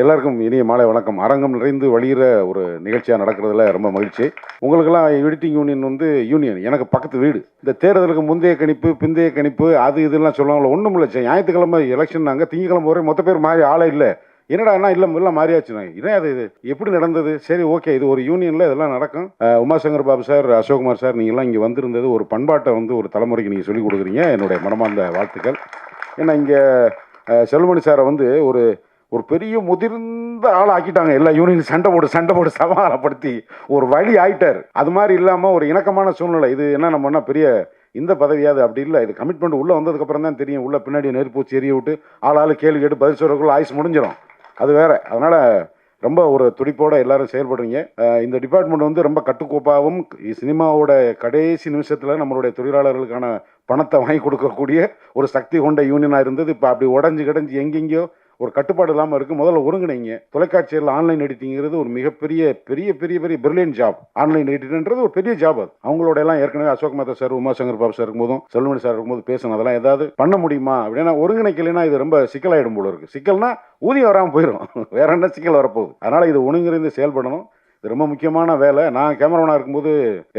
எல்லாருக்கும் இனிய மாலை வணக்கம். அரங்கம் நிறைந்து வழிகிற ஒரு நிகழ்ச்சியாக நடக்கிறதுல ரொம்ப மகிழ்ச்சி. உங்களுக்கெல்லாம் எடிட்டிங் யூனியன் வந்து யூனியன் எனக்கு பக்கத்து வீடு. இந்த தேர்தலுக்கு முந்தைய கணிப்பு பிந்தைய கணிப்பு அது இதெல்லாம் சொல்லுவாங்களோ ஒன்றும் இல்லை. ஞாயிற்றுக்கிழமை எலெக்ஷன் நாங்கள் திங்கக்கிழமை வரை மொத்த பேர் மாறி ஆளே இல்லை. என்னடா அண்ணா இல்லை இல்லை மாறியாச்சுண்ணா இதே அது இது எப்படி நடந்தது? சரி ஓகே இது ஒரு யூனியனில் இதெல்லாம் நடக்கும். உமாசங்கர் பாபு சார் அசோக்குமார் சார் நீங்கள்லாம் இங்கே வந்திருந்தது ஒரு பண்பாட்டை வந்து ஒரு தலைமுறைக்கு நீங்கள் சொல்லிக் கொடுக்குறீங்க. என்னுடைய மனமார்ந்த வாழ்த்துக்கள். ஏன்னா இங்கே செல்வமணி சாரை வந்து ஒரு ஒரு பெரிய முதிர்ந்த ஆள் ஆக்கிட்டாங்க எல்லா யூனியன் சண்டை போட்டு சண்டை போட்டு சமாதானப்படுத்தி ஒரு வழி ஆயிட்டார். அது மாதிரி இல்லாமல் ஒரு இணக்கமான சூழ்நிலை. இது என்ன நம்மன்னா பெரிய இந்த பதவியாது அப்படி இல்லை. இது கமிட்மெண்ட் உள்ளே வந்ததுக்கப்புறம் தான் தெரியும். உள்ளே பின்னாடி நெருப்பூச்சி எரிய விட்டு ஆள் ஆள் கேள்வி கேட்டு பதில் சொல்கிறக்குள்ள ஆயுஸ் முடிஞ்சிடும் அது வேற. அதனால் ரொம்ப ஒரு துடிப்போடு எல்லாரும் செயல்படுறீங்க. இந்த டிபார்ட்மெண்ட் வந்து ரொம்ப கட்டுக்கோப்பாகவும் சினிமாவோட கடைசி நிமிஷத்தில் நம்மளுடைய தொழிலாளர்களுக்கான பணத்தை வாங்கி கொடுக்கக்கூடிய ஒரு சக்தி கொண்ட யூனியனாக இருந்தது. இப்போ அப்படி உடஞ்சி கிடஞ்சி எங்கெங்கேயோ ஒரு கட்டுப்பாடு இல்லாமல் இருக்குது முதல்ல ஒருங்கிணைங்க. தொலைக்காட்சியில் ஆன்லைன் எடிட்டிங்கிறது ஒரு மிகப்பெரிய பெரிய பெரிய பெரிய பிரில்லியன் ஜாப் ஆன்லைன் எடிட்டிங்கிறது ஒரு பெரிய ஜாப் அது. அவங்களோட எல்லாம் ஏற்கனவே அசோக் மேத்தா சார் உமாசங்கர் பாபு சார் இருக்கும்போதும் செல்வமணி சார் இருக்கும்போது பேசணும் அதெல்லாம் ஏதாவது பண்ண முடியுமா? அப்படின்னா ஒருங்கிணைக்கலைன்னா இது ரொம்ப சிக்கலாயிடும் போல இருக்கு. சிக்கல்னா ஊதியம் வராமல் போயிடும் வேற என்ன சிக்கல் வரப்போகுது? அதனால இது ஒருங்கிணைந்து செயல்படணும். இது ரொம்ப முக்கியமான வேலை. நான் கேமராமேனாக இருக்கும்போது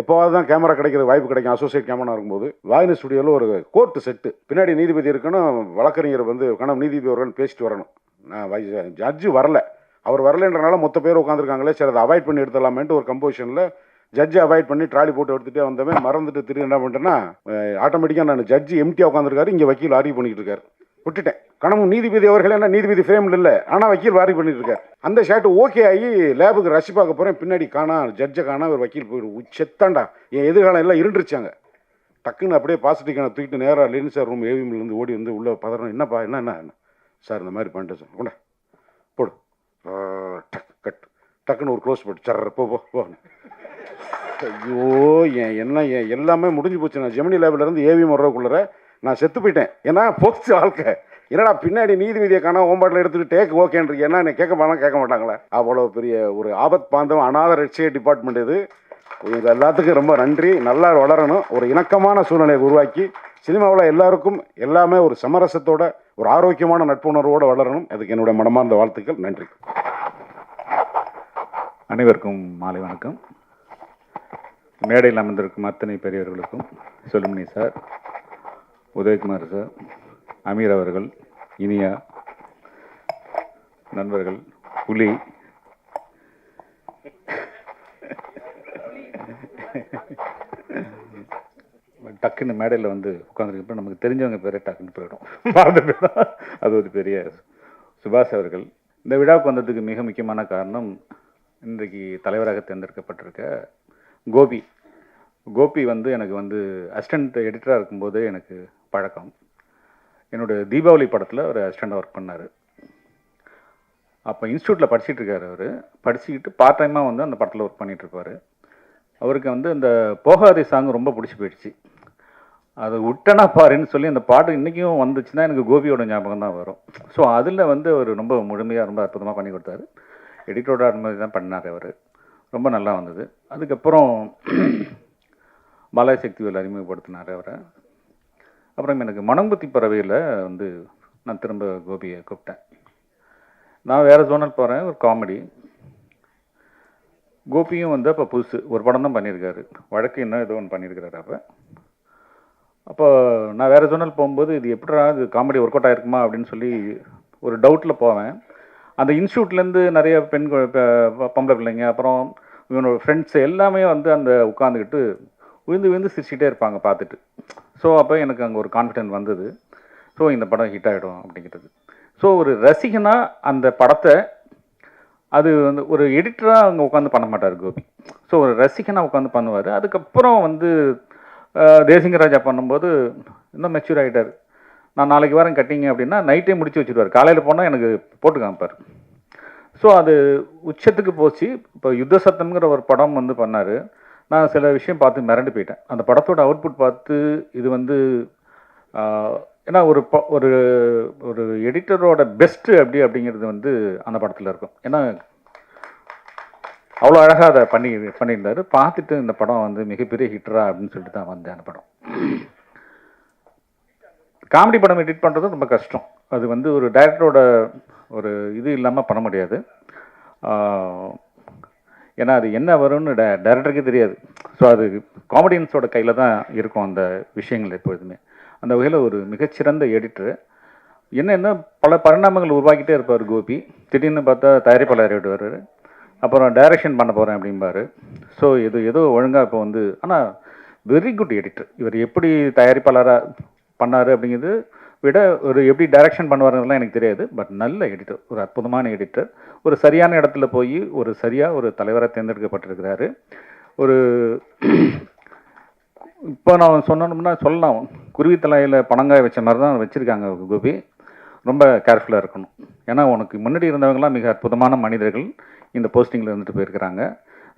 எப்போவாவது தான் கேமரா கிடைக்கிற வாய்ப்பு கிடைக்கும். அசோசியேட் கேமரா இருக்கும்போது வாயின ஸ்டுடியோவில் ஒரு கோர்ட்டு செட்டு பின்னாடி நீதிபதி இருக்கணும் வழக்கறிஞர் வந்து கணம் நீதிபதி அவர்கள் பேசிட்டு வரணும். நான் ஜட்ஜு வரல. அவர் வரலன்றனால மொத்த பேர் உட்காந்துருக்காங்களே சரி அதை அவாய்ட் பண்ணி எடுத்துடலாமேன்ட்டு ஒரு கம்போசிஷனில் ஜட்ஜை அவாய்ட் பண்ணி ட்ராலி போட்டு எடுத்துகிட்டே வந்தவன் மறந்துட்டு திரும்பி என்ன பண்ணிட்டேன்னா ஆட்டோமேட்டிக்காக நான் ஜட்ஜி எம்டியாக உட்காந்துருக்காரு இங்கே வக்கீல் ஆர்கியூ பண்ணிக்கிட்டு இருக்காரு. விட்டுட்டேன். கணமும் நீதிபதி அவர்கள் என்ன நீதிபதி ஃப்ரேமில் இல்லை. ஆனால் வக்கீல் வாரி பண்ணிட்டு இருக்காரு அந்த ஷர்ட் ஓகே ஆகி லேபுக்கு ரசி பார்க்க போகிறேன் பின்னாடி காணா ஜட்ஜை காணா ஒரு வக்கீல் போயிடும் செத்தாண்டா என் எதிர்காலம் எல்லாம் இருந்துருச்சாங்க டக்குன்னு அப்படியே பாசிட்டிவ் தூக்கிட்டு நேராக லெனின் சார் ரூம் ஏவிஎம்லேருந்து ஓடி வந்து உள்ளே பதறணும். என்னப்பா என்ன என்ன? என்ன சார் இந்த மாதிரி பண்ணிட்டேன் சார் கொண்டா போடு. டக் கட். டக்குன்னு ஒரு க்ளோஸ் போட்டு. சர்ற போ போ ஐயோ என் என்ன என் எல்லாமே முடிஞ்சு போச்சு. நான் ஜெமினி லேபில் இருந்து ஏவிஎம் வர்றதுக்குள்ளே நான் செத்து போயிட்டேன். ஏன்னா போச்சு வாழ்க்கை. என்னடா பின்னாடி நீதிபதியை காணா ஓம்பாட்டில் எடுத்துகிட்டு டேக் ஓகேன்றீங்க. என்ன என்னை கேட்க மாட்டாங்க கேட்க மாட்டாங்களே? அவ்வளோ பெரிய ஒரு ஆபத் பாந்தம் அநாத ரட்சிய டிபார்ட்மெண்ட் இது. இது எல்லாத்துக்கும் ரொம்ப நன்றி. நல்லா வளரணும். ஒரு இணக்கமான சூழ்நிலையை உருவாக்கி சினிமாவில் எல்லாருக்கும் எல்லாமே ஒரு சமரசத்தோட ஒரு ஆரோக்கியமான நட்புணர்வோடு வளரணும். அதுக்கு என்னுடைய மனமார்ந்த வாழ்த்துக்கள். நன்றி. அனைவருக்கும் மாலை வணக்கம். மேடையில் அமர்ந்திருக்கும் அத்தனை பெரியவர்களுக்கும் சொல்லுமணி சார் உதயகுமார் சார் அமீர் அவர்கள் இனியா நண்பர்கள் புலி. டக்குன்னு மேடையில் வந்து உட்காந்துருக்கப்ப நமக்கு தெரிஞ்சவங்க பேரே டக்குன்னு போயிடும். மறந்து போயிடும் அது ஒரு பெரிய சுபாஷ் அவர்கள். இந்த விழாவுக்கு வந்ததுக்கு மிக முக்கியமான காரணம் இன்றைக்கு தலைவராக தேர்ந்தெடுக்கப்பட்டிருக்க கோபி. கோபி வந்து எனக்கு வந்து அசிஸ்டன்ட் எடிட்டராக இருக்கும்போது எனக்கு பழக்கம். என்னோட தீபாவளி படத்தில் ஒரு அசிஸ்டண்டாக ஒர்க் பண்ணார். அப்போ இன்ஸ்டியூட்டில் படிச்சுட்டு இருக்காரு அவர். படிச்சுக்கிட்டு பார்ட் டைமாக வந்து அந்த படத்தில் ஒர்க் பண்ணிகிட்ருப்பார் அவருக்கு வந்து இந்த போகாதே சாங் ரொம்ப பிடிச்சி போயிடுச்சு. அது விட்டனா பாருன்னு சொல்லி அந்த பாட்டு இன்றைக்கும் வந்துச்சுன்னா எனக்கு கோபியோட ஞாபகம் தான் வரும். ஸோ அதில் வந்து அவர் ரொம்ப முழுமையாக ரொம்ப அற்புதமாக பண்ணி கொடுத்தாரு. எடிட்டரோட அனுமதி தான் பண்ணார் அவர். ரொம்ப நல்லா வந்தது. அதுக்கப்புறம் பாலாஜி அறிமுகப்படுத்தினார் அவரை. அப்புறம் எனக்கு மணங்குத்தி பறவையில் வந்து நான் திரும்ப கோபியை கூப்பிட்டேன். நான் வேறு ஜோனல் போகிறேன் ஒரு காமெடி கோபியும் வந்து அப்போ புதுசு ஒரு படம் தான் பண்ணியிருக்காரு. வழக்கு என்ன ஏதோ ஒன்று பண்ணியிருக்கிறாரு அப்போ. அப்போ நான் வேறு ஜோனல் போகும்போது இது எப்படிடா இது காமெடி ஒர்க் அவுட் ஆயிருக்குமா அப்படின்னு சொல்லி ஒரு டவுட்டில் போவேன். அந்த இன்ஸ்டியூட்லேருந்து நிறைய பெண் பொம்பளை பிள்ளைங்க அப்புறம் இவனோட ஃப்ரெண்ட்ஸ் எல்லாமே வந்து அந்த உட்காந்துக்கிட்டு விழுந்து விழுந்து சிரிச்சுட்டே இருப்பாங்க பார்த்துட்டு. ஸோ அப்போ எனக்கு அங்கே ஒரு கான்ஃபிடென்ட் வந்தது. ஸோ இந்த படம் ஹிட் ஆகிடும் அப்படிங்கிறது. ஸோ ஒரு ரசிகனாக அந்த படத்தை அது வந்து ஒரு எடிட்டராக அங்கே உட்காந்து பண்ண மாட்டார் கோபி. ஸோ ஒரு ரசிகனாக உட்காந்து பண்ணுவார். அதுக்கப்புறம் வந்து தேசிங்கராஜா பண்ணும்போது இன்னும் மெச்சூர் ஆகிட்டார் நான் நாளைக்கு வாரம் கட்டிங்க அப்படின்னா நைட்டே முடிச்சு வச்சுருவார். காலையில் போனால் எனக்கு போட்டு காமிப்பார். ஸோ அது உச்சத்துக்கு போச்சு. இப்போ யுத்த சத்தம்ங்கிற ஒரு படம் வந்து பண்ணார். நான் சில விஷயம் பார்த்து மிரண்டு போயிட்டேன். அந்த படத்தோட அவுட்புட் பார்த்து இது வந்து ஏன்னா ஒரு ப ஒரு ஒரு எடிட்டரோட பெஸ்ட்டு அப்படி அப்படிங்கிறது வந்து அந்த படத்தில் இருக்கும். ஏன்னா அவ்வளோ அழகாக அதை பண்ணி பண்ணியிருந்தாரு. பார்த்துட்டு இந்த படம் வந்து மிகப்பெரிய ஹிட்டரா அப்படின்னு சொல்லிட்டு தான் வந்தேன் அந்த படம். காமெடி படம் எடிட் பண்ணுறது ரொம்ப கஷ்டம். அது வந்து ஒரு டைரக்டரோட ஒரு இது இல்லாமல் பண்ண முடியாது. ஏன்னா அது என்ன வரும்னு ட டேரக்டருக்கே தெரியாது. ஸோ அது காமெடியன்ஸோட கையில் தான் இருக்கும் அந்த விஷயங்கள் எப்பொழுதுமே. அந்த வகையில் ஒரு மிகச்சிறந்த எடிட்டர் என்னென்ன பல பரிணாமங்கள் உருவாக்கிட்டே இருப்பார் கோபி. திடீர்னு பார்த்தா தயாரிப்பாளர் ஆகிடுவார் அப்புறம் டைரக்ஷன் பண்ண போகிறேன் அப்படிம்பார். ஸோ இது ஏதோ ஒழுங்காக இப்போ வந்து ஆனால் வெரி குட் எடிட்டர் இவர் எப்படி தயாரிப்பாளராக பண்ணார் அப்படிங்கிறது விட ஒரு எப்படி டைரக்ஷன் பண்ணுவாருலாம் எனக்கு தெரியாது. பட் நல்ல எடிட்டர் ஒரு அற்புதமான எடிட்டர் ஒரு சரியான இடத்துல போய் ஒரு சரியாக ஒரு தலைவராக தேர்ந்தெடுக்கப்பட்டிருக்கிறாரு. ஒரு இப்போ நான் சொன்னோம்னா சொல்லலாம். குருவி தலையில் பணங்காய வச்ச மாதிரி தான் வச்சுருக்காங்க கோபி. ரொம்ப கேர்ஃபுல்லாக இருக்கணும். ஏன்னா உனக்கு முன்னாடி இருந்தவங்களாம் மிக அற்புதமான மனிதர்கள் இந்த போஸ்டிங்கில் இருந்துட்டு போயிருக்கிறாங்க.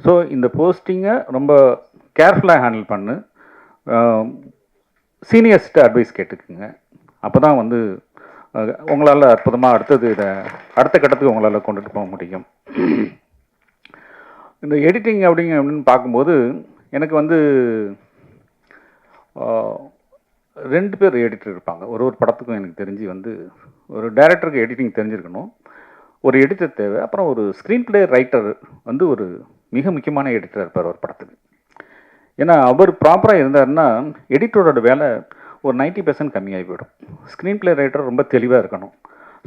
ஸோ இந்த போஸ்டிங்கை ரொம்ப கேர்ஃபுல்லாக ஹேண்டில் பண்ணு. சீனியர்ஸ்கிட்ட அட்வைஸ் கேட்டுக்குங்க. அப்போ தான் வந்து உங்களால் அற்புதமாக அடுத்தது இதை அடுத்த கட்டத்துக்கு உங்களால் கொண்டுட்டு போக முடியும். இந்த எடிட்டிங் அப்படிங்க அப்படின்னு பார்க்கும்போது எனக்கு வந்து ரெண்டு பேர் எடிட்டர் இருப்பாங்க. ஒரு ஒரு படத்துக்கும் எனக்கு தெரிஞ்சு வந்து ஒரு டைரக்டருக்கு எடிட்டிங் தெரிஞ்சிருக்கணும். ஒரு எடிட்டர் தேவை. அப்புறம் ஒரு ஸ்க்ரீன் பிளே ரைட்டர் வந்து ஒரு மிக முக்கியமான எடிட்டர் இருப்பார் ஒரு படத்துக்கு. ஏன்னா அவர் ப்ராப்பராக இருந்தாருன்னா எடிட்டரோட வேலை ஒரு 90% பெர்சன்ட் கம்மியாகி போயிடும் ஸ்க்ரீன் பிளே ரைட்டர் ரொம்ப தெளிவாக இருக்கணும்.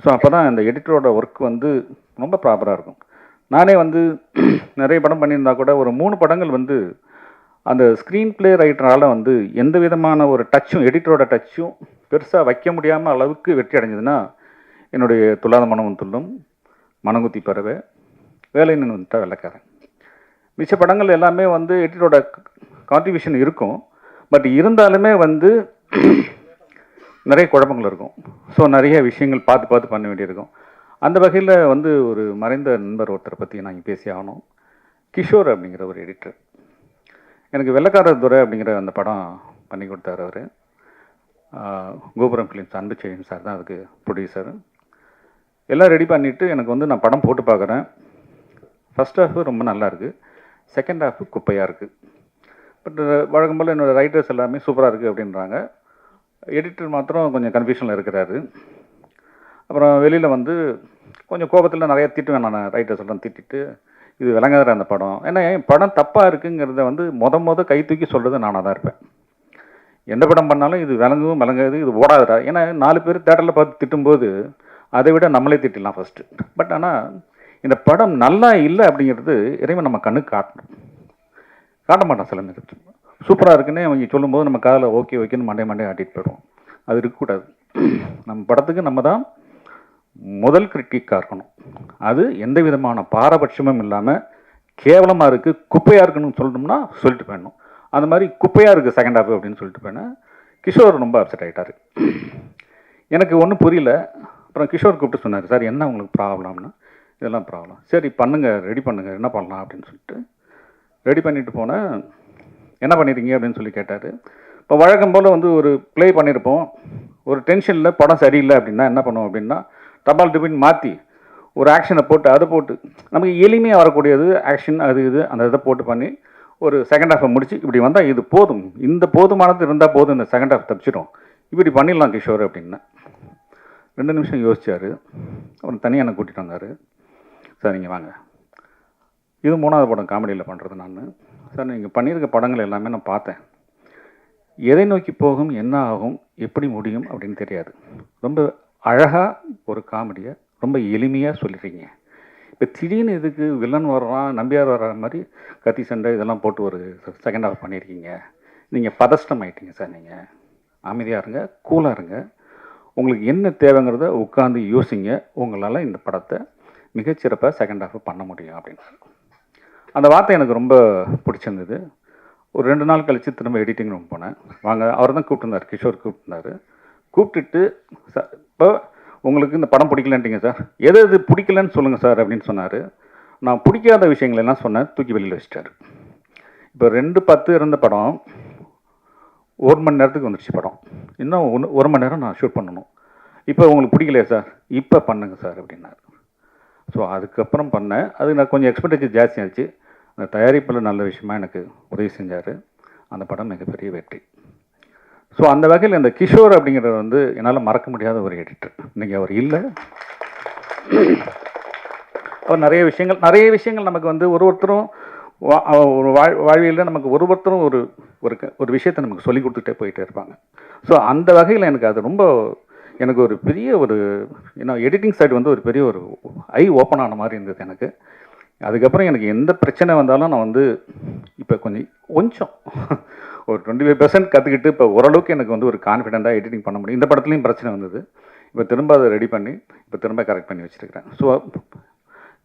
ஸோ அப்போ தான் அந்த எடிட்டரோட ஒர்க் வந்து ரொம்ப ப்ராப்பராக இருக்கும். நானே வந்து நிறைய படம் பண்ணியிருந்தா கூட ஒரு மூணு படங்கள் வந்து அந்த ஸ்க்ரீன் பிளே ரைட்டரால் வந்து எந்த விதமான ஒரு டச்சும் எடிட்டரோட டச்சும் பெருசாக வைக்க முடியாமல் அளவுக்கு வெற்றி அடைஞ்சதுன்னா என்னுடைய துல்லாத மனமும் துள்ளும். மனங்குத்தி பறவை வேலை நின்று வெள்ளக்காரன். மிச்ச படங்கள் எல்லாமே வந்து எடிட்டரோட கான்ட்ரிபியூஷன் இருக்கும். பட் இருந்தாலுமே வந்து நிறைய குழப்பங்கள் இருக்கும். ஸோ நிறைய விஷயங்கள் பார்த்து பார்த்து பண்ண வேண்டியிருக்கும். அந்த வகையில் வந்து ஒரு மறைந்த நண்பர் ஒருத்தரை பற்றி நான் இங்கே பேசி ஆகணும். கிஷோர் அப்படிங்கிற ஒரு எடிட்டர் எனக்கு வெள்ளக்காரர் துறை அப்படிங்கிற அந்த படம் பண்ணி கொடுத்தாரு அவர். கோபுரம் ஃபிலிம்ஸ் அன்பு செய்யும் சார் தான் அதுக்கு ப்ரொடியூசர் எல்லாம் ரெடி பண்ணிவிட்டு எனக்கு வந்து நான் படம் போட்டு பார்க்குறேன். ஃபஸ்ட் ஹாஃபு ரொம்ப நல்லா இருக்குது செகண்ட் ஹாஃப் குப்பையாக இருக்குது பட் வழக்கம் போல் என்னோடய ரைட்டர்ஸ் எல்லாமே சூப்பராக இருக்குது அப்படின்றாங்க. எடிட்டர் மாத்திரம் கொஞ்சம் கன்ஃபியூஷனில் இருக்கிறாரு. அப்புறம் வெளியில் வந்து கொஞ்சம் கோபத்தில் நிறையா திட்டுவேன் நான் ரைட்டர்ஸ் எல்லாம் திட்டிட்டு இது விளங்காத அந்த படம். ஏன்னா என் படம் தப்பாக இருக்குங்கிறத வந்து மொத மொத கை தூக்கி சொல்கிறது நானாக தான் இருப்பேன். எந்த படம் பண்ணாலும் இது விளங்கவும் விளங்காது இது ஓடாதுடா. ஏன்னா நாலு பேர் தேட்டரில் பார்த்து திட்டும்போது அதை விட நம்மளே திட்டிடலாம் ஃபஸ்ட்டு பட் ஆனால் இந்த படம் நல்லா இல்லை அப்படிங்கிறது இறைவன் நம்ம கண்ணுக்கு காட்டணும். காட்ட மாட்டான் சில நேரத்தில். சூப்பராக இருக்குன்னு அவங்க சொல்லும்போது நம்ம காதில் ஓகே ஓகேன்னு மண்டே மண்டே ஆட்டிட்டு போயிடுவோம். அது இருக்கக்கூடாது. நம்ம படத்துக்கு நம்ம தான் முதல் கிரிட்டிக்காக இருக்கணும். அது எந்த விதமான பாரபட்சமும் இல்லாமல் கேவலமாக இருக்குது குப்பையாக இருக்குன்னு சொல்லணும்னா சொல்லிட்டு போயிடணும். அந்த மாதிரி குப்பையாக இருக்குது செகண்ட் ஹாஃப் அப்படின்னு சொல்லிட்டு போயினேன் கிஷோர் ரொம்ப அப்செட் ஆகிட்டாரு எனக்கு ஒன்றும் புரியல. அப்புறம் கிஷோர் கூப்பிட்டு சொன்னார் சார் என்ன உங்களுக்கு ப்ராப்ளம்னா? இதெல்லாம் ப்ராப்ளம் சரி பண்ணுங்கள் ரெடி பண்ணுங்கள் என்ன பண்ணலாம்? அப்படின்னு சொல்லிட்டு ரெடி பண்ணிட்டு போனேன் என்ன பண்ணிருக்கீங்க அப்படின்னு சொல்லி கேட்டார். இப்போ வழக்கம் போல் வந்து ஒரு ப்ளே பண்ணியிருப்போம் ஒரு டென்ஷனில் படம் சரியில்லை அப்படின்னா என்ன பண்ணுவோம் அப்படின்னா தபால் டிபின் மாற்றி ஒரு ஆக்ஷனை போட்டு அதை போட்டு நமக்கு எளிமையாக வரக்கூடியது ஆக்ஷன் அது இது அந்த இதை போட்டு பண்ணி ஒரு செகண்ட் ஹாஃபை முடிச்சு இப்படி வந்தால் இது போதும். இந்த போதுமானது இருந்தால் போதும் இந்த செகண்ட் ஹாஃப் தப்பிச்சிடும் இப்படி பண்ணிடலாம் கிஷோர் அப்படின்னா. ரெண்டு நிமிஷம் யோசித்தார் அப்புறம் தனியாக என்னை கூட்டிகிட்டு வந்தார். சார் நீங்கள் வாங்க. இது மூணாவது படம் காமெடியில் பண்ணுறது நான். சார் நீங்கள் பண்ணியிருக்க படங்கள் எல்லாமே நான் பார்த்தேன். எதை நோக்கி போகும் என்ன ஆகும் எப்படி முடியும் அப்படின்னு தெரியாது. ரொம்ப அழகாக ஒரு காமெடியை ரொம்ப எளிமையாக சொல்லிடுறீங்க இப்போ திடீர்னு இதுக்கு வில்லன் வர்றான் நம்பியார் வர்ற மாதிரி கத்தி சண்டை இதெல்லாம் போட்டு ஒரு செகண்ட் ஹாஃப் பண்ணியிருக்கீங்க. நீங்கள் பதஷ்டம் ஆகிட்டீங்க சார் நீங்கள் அமைதியாக இருங்க கூலாக இருங்க. உங்களுக்கு என்ன தேவைங்கிறத உட்காந்து யோசிங்க. உங்களால் இந்த படத்தை மிகச்சிறப்பாக செகண்ட் ஹாஃப் பண்ண முடியும் அப்படின்னு அந்த வார்த்தை எனக்கு ரொம்ப பிடிச்சிருந்தது. ஒரு ரெண்டு நாள் கழித்து திரும்ப எடிட்டிங் ரூம் போனேன். வாங்க அவர் தான் கூப்பிட்டுருந்தார் கிஷோர் கூப்பிட்டுருந்தார். கூப்பிட்டுட்டு சார் இப்போ உங்களுக்கு இந்த படம் பிடிக்கலன்ட்டீங்க சார். எது எது பிடிக்கலன்னு சொல்லுங்கள் சார் அப்படின்னு சொன்னார். நான் பிடிக்காத விஷயங்கள் எல்லாம் சொன்னேன் தூக்கி வெளியில் வச்சிட்டார். இப்போ ரெண்டு பத்து இருந்த படம் ஒரு மணி நேரத்துக்கு வந்துடுச்சு படம். இன்னும் ஒன்று ஒரு மணி நேரம் நான் ஷூட் பண்ணணும். இப்போ உங்களுக்கு பிடிக்கலையா சார்? இப்போ பண்ணுங்க சார் அப்படின்னாரு. ஸோ அதுக்கப்புறம் பண்ணேன். அது நான் கொஞ்சம் எக்ஸ்பெக்டேஜ் ஜாஸ்தியாச்சு அந்த தயாரிப்பில் நல்ல விஷயமா எனக்கு உதவி செஞ்சார். அந்த படம் மிகப்பெரிய வெற்றி. ஸோ அந்த வகையில் இந்த கிஷோர் அப்படிங்கிறது வந்து என்னால் மறக்க முடியாத ஒரு எடிட்டர் இன்றைக்கி அவர் இல்லை. அவர் நிறைய விஷயங்கள் நிறைய விஷயங்கள் நமக்கு வந்து ஒரு ஒருத்தரும் ஒரு வாழ் வாழ்வியலில் நமக்கு ஒரு ஒருத்தரும் ஒரு ஒரு க- ஒரு விஷயத்தை நமக்கு சொல்லி கொடுத்துட்டே போயிட்டே இருப்பாங்க. ஸோ அந்த வகையில் எனக்கு அது ரொம்ப எனக்கு ஒரு பெரிய ஒரு ஏன்னா எடிட்டிங் சைடு வந்து ஒரு பெரிய ஒரு ஐ ஓப்பன் ஆன மாதிரி இருந்தது எனக்கு. அதுக்கப்புறம் எனக்கு எந்த பிரச்சனை வந்தாலும் நான் வந்து இப்போ கொஞ்சம் கொஞ்சம் ஒரு டுவெண்ட்டி ஃபைவ் பர்சன்ட் கற்றுக்கிட்டு இப்போ ஓரளவுக்கு எனக்கு வந்து ஒரு கான்ஃபிடெண்ட்டாக எடிட்டிங் பண்ண முடியும். இந்த படத்துலையும் பிரச்சனை வந்தது. இப்போ திரும்ப அதை ரெடி பண்ணி இப்போ திரும்ப கரெக்ட் பண்ணி வச்சுருக்கிறேன். ஸோ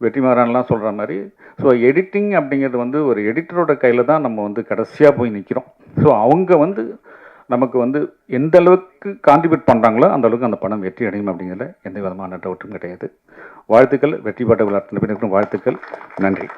வெற்றிமாறன்லாம் சொல்கிற மாதிரி ஸோ எடிட்டிங் அப்படிங்கிறது வந்து ஒரு எடிட்டரோட கையில் தான் நம்ம வந்து கடைசியாக போய் நிற்கிறோம் ஸோ அவங்க வந்து நமக்கு வந்து எந்த அளவுக்கு கான்ட்ரிபியூட் பண்ணுறாங்களோ அந்த அளவுக்கு அந்த பணம் வெற்றி அடையும் அப்படிங்கிறத எந்த விதமான டவுட்டும் கிடையாது. வாழ்த்துக்கள். வெற்றி பெற்ற விளையாட்டு வாழ்த்துக்கள். நன்றி.